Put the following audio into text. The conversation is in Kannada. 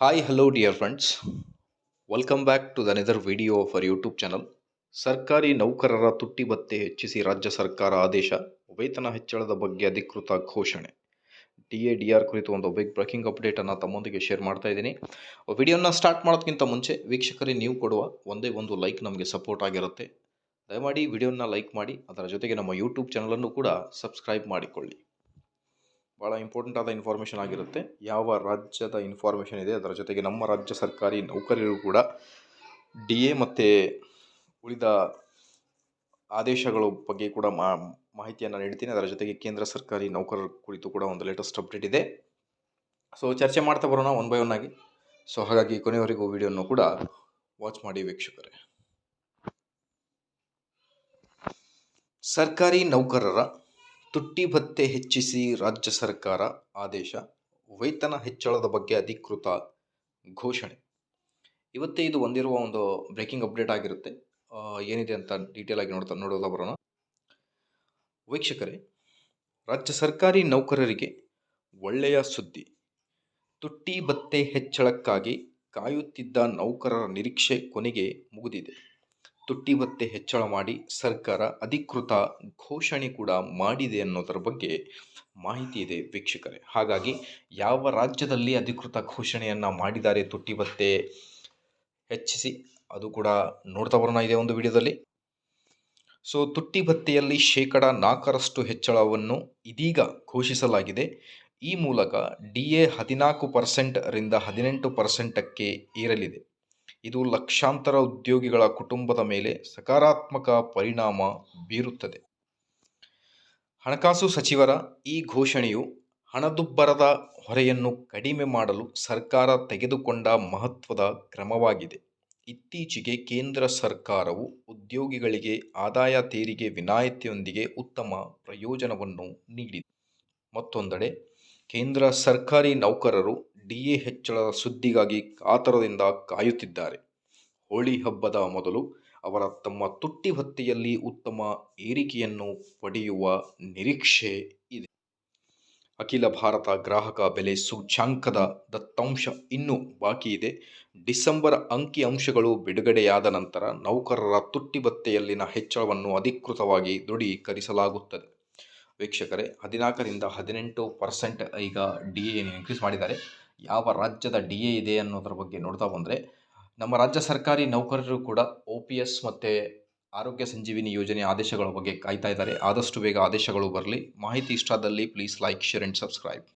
Hi, hello, dear friends. Welcome back to the video of our YouTube channel. ಸರ್ಕಾರಿ ನೌಕರರ ತುಟ್ಟಿ ಭತ್ತೆ ಹೆಚ್ಚಿಸಿ ರಾಜ್ಯ ಸರ್ಕಾರ ಆದೇಶ ವೇತನ ಹೆಚ್ಚಳದ ಬಗ್ಗೆ ಅಧಿಕೃತ ಘೋಷಣೆ ಡಿ ಎ ಡಿ ಆರ್ ಕುರಿತು ಒಂದು ಬಿಗ್ ಬ್ರೇಕಿಂಗ್ ಅಪ್ಡೇಟನ್ನು ತಮ್ಮೊಂದಿಗೆ ಶೇರ್ ಮಾಡ್ತಾ ಇದ್ದೀನಿ ವಿಡಿಯೋನ ಸ್ಟಾರ್ಟ್ ಮಾಡೋದಕ್ಕಿಂತ ಮುಂಚೆ ವೀಕ್ಷಕರೇ ನೀವು ಕೊಡುವ ಒಂದೇ ಒಂದು ಲೈಕ್ ನಮಗೆ ಸಪೋರ್ಟ್ ಆಗಿರುತ್ತೆ ದಯಮಾಡಿ ವಿಡಿಯೋನ ಲೈಕ್ ಮಾಡಿ ಅದರ ಜೊತೆಗೆ ನಮ್ಮ ಯೂಟ್ಯೂಬ್ ಚಾನಲನ್ನು ಕೂಡ ಸಬ್ಸ್ಕ್ರೈಬ್ ಮಾಡಿಕೊಳ್ಳಿ ಭಾಳ ಇಂಪಾರ್ಟೆಂಟ್ ಆದ ಇನ್ಫಾರ್ಮೇಷನ್ ಆಗಿರುತ್ತೆ. ಯಾವ ರಾಜ್ಯದ ಇನ್ಫಾರ್ಮೇಷನ್ ಇದೆ, ಅದರ ಜೊತೆಗೆ ನಮ್ಮ ರಾಜ್ಯ ಸರ್ಕಾರಿ ನೌಕರರು ಕೂಡ ಡಿ ಎ ಮತ್ತು ಉಳಿದ ಆದೇಶಗಳ ಬಗ್ಗೆ ಕೂಡ ಮಾಹಿತಿಯನ್ನು ನೀಡ್ತೀನಿ. ಅದರ ಜೊತೆಗೆ ಕೇಂದ್ರ ಸರ್ಕಾರಿ ನೌಕರರ ಕುರಿತು ಕೂಡ ಒಂದು ಲೇಟೆಸ್ಟ್ ಅಪ್ಡೇಟ್ ಇದೆ. ಸೊ ಚರ್ಚೆ ಮಾಡ್ತಾ ಬರೋಣ ಒನ್ ಬೈ ಒನ್ ಆಗಿ. ಸೊ ಹಾಗಾಗಿ ಕೊನೆಯವರೆಗೂ ವಿಡಿಯೋನು ಕೂಡ ವಾಚ್ ಮಾಡಿ ವೀಕ್ಷಕರೇ. ಸರ್ಕಾರಿ ನೌಕರರ ತುಟ್ಟಿ ಭತ್ಯೆ ಹೆಚ್ಚಿಸಿ ರಾಜ್ಯ ಸರ್ಕಾರ ಆದೇಶ, ವೇತನ ಹೆಚ್ಚಳದ ಬಗ್ಗೆ ಅಧಿಕೃತ ಘೋಷಣೆ. ಇವತ್ತೇ ಇದು ಹೊಂದಿರುವ ಒಂದು ಬ್ರೇಕಿಂಗ್ ಅಪ್ಡೇಟ್ ಆಗಿರುತ್ತೆ. ಏನಿದೆ ಅಂತ ಡೀಟೇಲ್ ಆಗಿ ನೋಡ್ತಾ, ನೋಡೋದ ಬರೋಣ. ವೀಕ್ಷಕರೇ, ರಾಜ್ಯ ಸರ್ಕಾರಿ ನೌಕರರಿಗೆ ಒಳ್ಳೆಯ ಸುದ್ದಿ. ತುಟ್ಟಿ ಭತ್ತೆ ಹೆಚ್ಚಳಕ್ಕಾಗಿ ಕಾಯುತ್ತಿದ್ದ ನೌಕರರ ನಿರೀಕ್ಷೆ ಕೊನೆಗೆ ಮುಗಿದಿದೆ. ತುಟ್ಟಿ ಹೆಚ್ಚಳ ಮಾಡಿ ಸರ್ಕಾರ ಅಧಿಕೃತ ಘೋಷಣೆ ಕೂಡ ಮಾಡಿದೆ ಅನ್ನೋದರ ಬಗ್ಗೆ ಮಾಹಿತಿ ಇದೆ ವೀಕ್ಷಕರೇ. ಹಾಗಾಗಿ ಯಾವ ರಾಜ್ಯದಲ್ಲಿ ಅಧಿಕೃತ ಘೋಷಣೆಯನ್ನು ಮಾಡಿದ್ದಾರೆ ತುಟ್ಟಿ ಭತ್ಯೆ ಹೆಚ್ಚಿಸಿ, ಅದು ಕೂಡ ನೋಡ್ತಾ ಬರೋಣ ಇದೆ ಒಂದು ವಿಡಿಯೋದಲ್ಲಿ. ಸೊ ತುಟ್ಟಿ ಭತ್ಯೆಯಲ್ಲಿ ಶೇಕಡ ನಾಲ್ಕರಷ್ಟು ಹೆಚ್ಚಳವನ್ನು ಇದೀಗ ಘೋಷಿಸಲಾಗಿದೆ. ಈ ಮೂಲಕ ಡಿ ಎ ಹದಿನಾಲ್ಕು ಪರ್ಸೆಂಟರಿಂದ ಹದಿನೆಂಟು ಪರ್ಸೆಂಟಕ್ಕೆ ಏರಲಿದೆ. ಇದು ಲಕ್ಷಾಂತರ ಉದ್ಯೋಗಿಗಳ ಕುಟುಂಬದ ಮೇಲೆ ಸಕಾರಾತ್ಮಕ ಪರಿಣಾಮ ಬೀರುತ್ತದೆ. ಹಣಕಾಸು ಸಚಿವರ ಈ ಘೋಷಣೆಯು ಹಣದುಬ್ಬರದ ಹೊರೆಯನ್ನು ಕಡಿಮೆ ಮಾಡಲು ಸರ್ಕಾರ ತೆಗೆದುಕೊಂಡ ಮಹತ್ವದ ಕ್ರಮವಾಗಿದೆ. ಇತ್ತೀಚೆಗೆ ಕೇಂದ್ರ ಸರ್ಕಾರವು ಉದ್ಯೋಗಿಗಳಿಗೆ ಆದಾಯ ತೆರಿಗೆ ವಿನಾಯಿತಿಯೊಂದಿಗೆ ಉತ್ತಮ ಪ್ರಯೋಜನವನ್ನು ನೀಡಿದೆ. ಮತ್ತೊಂದೆಡೆ, ಕೇಂದ್ರ ಸರ್ಕಾರಿ ನೌಕರರು ಡಿಎ ಹೆಚ್ಚಳದ ಸುದ್ದಿಗಾಗಿ ಕಾತರದಿಂದ ಕಾಯುತ್ತಿದ್ದಾರೆ. ಹೋಳಿ ಹಬ್ಬದ ಮೊದಲು ಅವರ ತಮ್ಮ ತುಟ್ಟಿ ಭತ್ಯೆಯಲ್ಲಿ ಉತ್ತಮ ಏರಿಕೆಯನ್ನು ಪಡೆಯುವ ನಿರೀಕ್ಷೆ ಇದೆ. ಅಖಿಲ ಭಾರತ ಗ್ರಾಹಕ ಬೆಲೆ ಸೂಚ್ಯಾಂಕದ ದತ್ತಾಂಶ ಇನ್ನೂ ಬಾಕಿ ಇದೆ. ಡಿಸೆಂಬರ್ ಅಂಕಿ ಅಂಶಗಳು ಬಿಡುಗಡೆಯಾದ ನಂತರ ನೌಕರರ ತುಟ್ಟಿ ಭತ್ಯೆಯಲ್ಲಿನ ಹೆಚ್ಚಳವನ್ನು ಅಧಿಕೃತವಾಗಿ ದೃಢೀಕರಿಸಲಾಗುತ್ತದೆ. ವೀಕ್ಷಕರೇ, ಹದಿನಾಲ್ಕರಿಂದ ಹದಿನೆಂಟು ಪರ್ಸೆಂಟ್ ಈಗ ಡಿ ಎ ಇನ್ಕ್ರೀಸ್ ಮಾಡಿದ್ದಾರೆ. ಯಾವ ರಾಜ್ಯದ ಡಿ ಎ ಇದೆ ಅನ್ನೋದ್ರ ಬಗ್ಗೆ ನೋಡ್ತಾ ಬಂದರೆ, ನಮ್ಮ ರಾಜ್ಯ ಸರ್ಕಾರಿ ನೌಕರರು ಕೂಡ ಒ ಪಿ ಎಸ್ ಮತ್ತು ಆರೋಗ್ಯ ಸಂಜೀವಿನಿ ಯೋಜನೆ ಆದೇಶಗಳ ಬಗ್ಗೆ ಕಾಯ್ತಾ ಇದ್ದಾರೆ. ಆದಷ್ಟು ಬೇಗ ಆದೇಶಗಳು ಬರಲಿ. ಮಾಹಿತಿ ಇಷ್ಟಾದಲ್ಲಿ please like share and subscribe